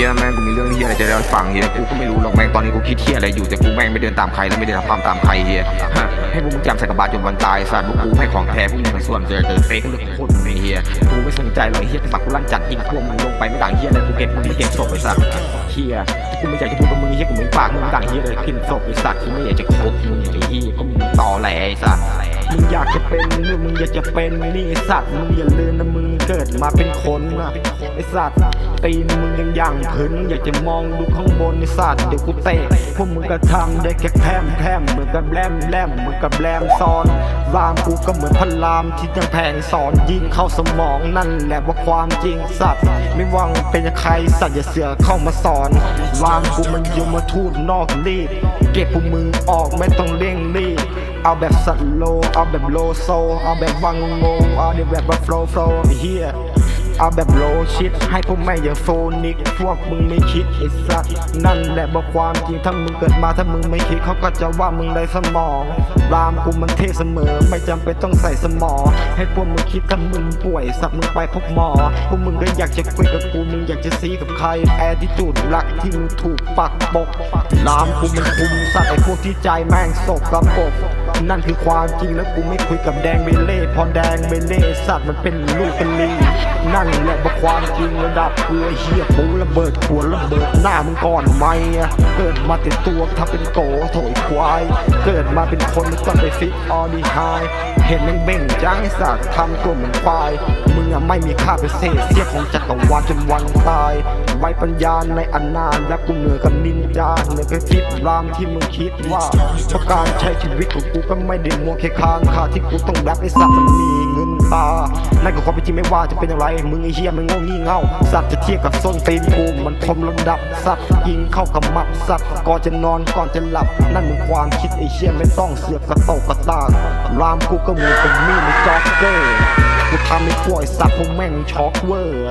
ฮียแม่งกูมีเรื่องเฮียอะไรจะเล่าให้ฟังเฮียกูก็ไม่รู้หรอกแม่งตอนนี้กูคิดเฮียอะไรอยู่แต่กูแม่งไม่เดินตามใครแล้วไม่เดินทำตามใครเฮียให้พวกมึงจำใส่กระบาลจนวันตายสัตว์พวกกูให้ของแท้พวกมึงส่วนเจอเจอเฟกเรื่องโคตรไอ้เฮียกูไม่สนใจหรอกไอ้เฮียแต่สักกูลั่นจัดยิงพวกมันลงไปไม่ต่างเฮียเลยกูเก็บกูเก็บศพไอ้สัตว์เฮียกูไม่อยากจะพูดกับมึงเฮียกูเหมือนปากมึงต่างเฮียเลยกินศพไอ้สัตว์กูไม่อยากจะคบมึงไอ้เฮียก็มึงตอแหลไอ้สัตว์ มึงอยากจะเป็นหรือมึงอยากจะเป็นนี่ไอสัตว์มึงอย่าลืมนะมึงเกิดมาเป็นคนนะไอสัตว์ตีนมึงยังย่างขึ้นอยากจะมองดูข้างบนไอสัตว์เดี๋ยวกูเตะพวกมึงก็ทำได้แค่แพมแพมเหมือนกับแรมแรมเหมือนกับแรมซ้อนรามกูก็เหมือนพลามที่ยังแพงสอนยิงเข้าสมองนั่นแหละว่าความจริงสัตว์ ไม่ว่างเป็นใครสัตว์อย่าเสือเข้ามาสอนรามกูมันยมมาทูตนอกรีดเก็บพวกมึงออกไม่ต้องเร่งรีบ เอาแบบสัตว์โล เอาแบบโลโซ เอาแบบวังงง เอาแบบแบบโฟล์โฟล์เฮียเอาแบบโลชิดให้พวกแม่อย่างโฟนิก พวกมึงไม่คิดไอ้สัสนั่นแหละบอกความจริงถ้ามึงเกิดมาถ้ามึงไม่คิดเขาก็จะว่ามึงไรสมองรามกูมันเท่เสมอ ไม่จำเป็นต้องใส่สมองให้พวกมึงคิดถ้ามึงป่วยสักมึงไปพบหมอพวกมึงก็อยากจะคุยกับกูมึงอยากจะซีกับใครแอดดิจูดรักที่มึงถูกปักปกรามกูมันคุมสัตว์ไอ้พวกที่ใจแม่งสกกระปก นั่นคือความจริงแล้วกูไม่คุยกับแดงเบเล่พอแดงเบเล่สัตว์มันเป็นลูกเป็นลิงนั่นแหละบอกความจริงระดับกูไอ้เฮียปูระเบิดขวดระเบิดหน้ามึงก่อนไหมเกิดมาติดตัวถ้าเป็นโกโถยควาย เกิดมาเป็นคนต้องไปฟิกออดีไฮเห็นม่งเบ่งจังสัตว์ทำตัวเหมือนควายมึงอะไม่มีค่าเป็นเศษเสี้ยของจักรวาลจนวันตาย ปัญญาในอันนานและกูเหนือกับนินจาเหนือกับทิพรามที่มึงคิดว่าเพราะการใช้ชีวิตของกูก็ไม่ได้มัวแค่ค้างค่าที่กูต้องแรปไอ้สัตว์มันมีเงินตานั่นก็ความเป็นจริงไม่ว่าจะเป็นอย่างไร มึงไอ้เฮียมันโง่งี่เง่าสัตว์จะเทียบกับส้นตีนกูมันพรมลำดับสัตว์ยิงเข้ากับมับสัตว์ก่อนจะนอนก่อนจะหลับ นั่นมึงความคิดไอ้เฮียไม่ต้องเสือกกระโตกกระตากรามกูก็เหมือนเป็นมีดในจ็อกเกอร์กูทำให้พวกไอ้สัตว์พวกแม่งช็อกเวอร์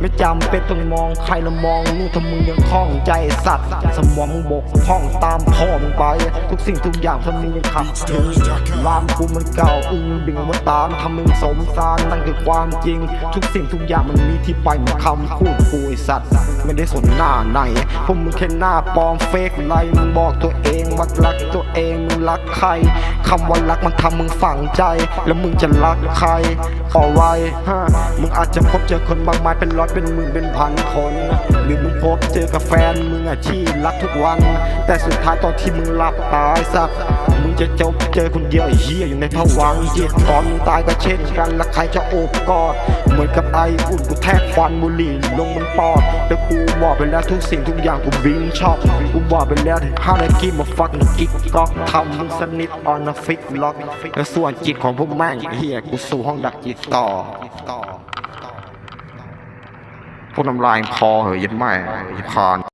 ไม่จำเป็นต้องมองใครละมองนู่นถ้ามึงยังคล่องใจสัตว์ สมองมึงบกพร่องตามพ่อมึงไป ทุกสิ่งทุกอย่างถ้ามึงยังขับถึงรามกูมันเก่าอึ้งดึงมาตามทำมึงสมสารนั่นคือความจริง ทุกสิ่งทุกอย่างมันมีที่ไปมือนคำพูดกูไอสัตว์ ไม่ได้สนหน้าไหนพวกมึงแค่หน้าปลอมเฟกไรมึงบอกตัวเอง รักตัวเองมึงรักใครคำว่ารักมันทำมึงฝังใจ แล้วมึงจะรักใคร alright ฮะมึงอาจจะพบเจอคนบางมายเป็นร้อยเป็นหมื่นเป็นพันคน หรือมึงพบเจอกับแฟนมึงอะที่รักทุกวัน แต่สุดท้ายตอนที่มึงหลับตายสัก มึงจะจบเจอคนเดียวไอ้เหี้ยอยู่ในภวังค์จิตตอนมึงตายก็เช่นกันแล้วใครจะโอบกอดเหมือนกับไออุ่นกูแทกควันบุหรี่ลงมันปอดแต่กูบอกไปแล้วทุกสิ่งทุกอย่างกูวิ่งชอบกูบอกไปแล้วห้านาทีมาฟักกิ๊กก๊อกทำมึงสนิทออนฟิกล็อกแล้วส่วนจิตของพวกแม่งเฮียกูสู่ห้องดักจิตต่อพวกน้ำลายพอเหอยันไม่ยันพาน